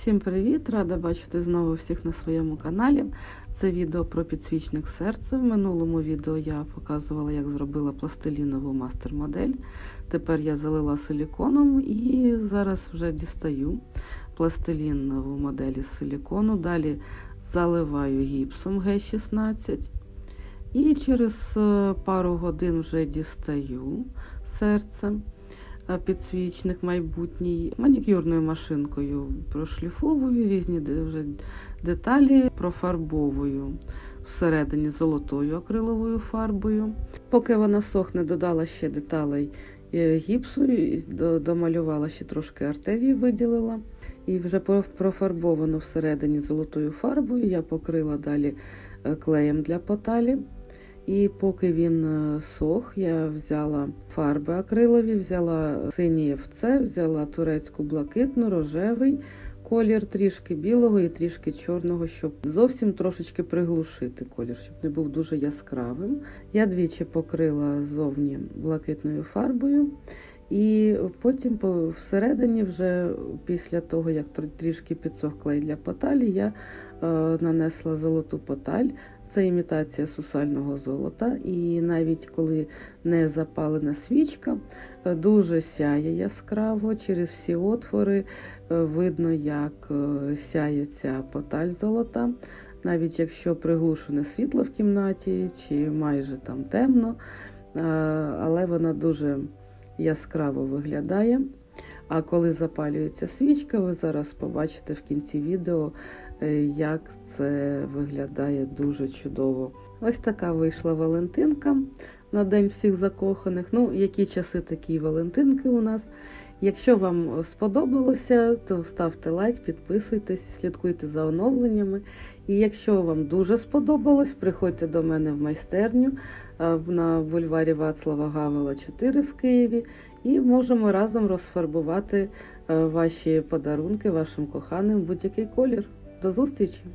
Всім привіт! Рада бачити знову всіх на своєму каналі. Це відео про підсвічник серця. В минулому відео я показувала, як зробила пластилінову мастер-модель. Тепер я залила силіконом і зараз вже дістаю пластилінову модель із силікону. Далі заливаю гіпсом Г16. І через е, пару годин вже дістаю серце підсвічник майбутній манікюрною машинкою прошліфовую різні вже деталі, профарбовую всередині золотою акриловою фарбою. Поки вона сохне, додала ще деталей е, гіпсу, домалювала ще трошки артерії, виділила. І вже профарбовано всередині золотою фарбою. Я покрила далі е, клеєм для поталі. І поки він е, сох, я взяла фарби акрилові, взяла синій ФЦ, взяла турецьку блакитну, рожевий колір, трішки білого і трішки чорного, щоб зовсім трошечки приглушити колір, щоб не був дуже яскравим. Я двічі покрила зовні блакитною фарбою. І потім всередині, вже після того, як трішки підсох клей для поталі, я е, нанесла золоту поталь. Це імітація сусального золота, і навіть коли не запалена свічка, е, дуже сяє яскраво через всі отвори. е, Видно, як е, сяє ця поталь золота. Навіть якщо приглушене світло в кімнаті, чи майже там темно, але вона дуже яскраво виглядає. А коли запалюється свічка, ви зараз побачите в кінці відео, як це виглядає дуже чудово. Ось така вийшла Валентинка на День всіх закоханих. Ну, які часи такі Валентинки у нас. Якщо вам сподобалося, то ставте лайк, підписуйтесь, слідкуйте за оновленнями. І якщо вам дуже сподобалось, приходьте до мене в майстерню е, на бульварі Вацлава Гавела 4 в Києві і можемо разом розфарбувати е, ваші подарунки вашим коханим будь-який колір. До зустрічі!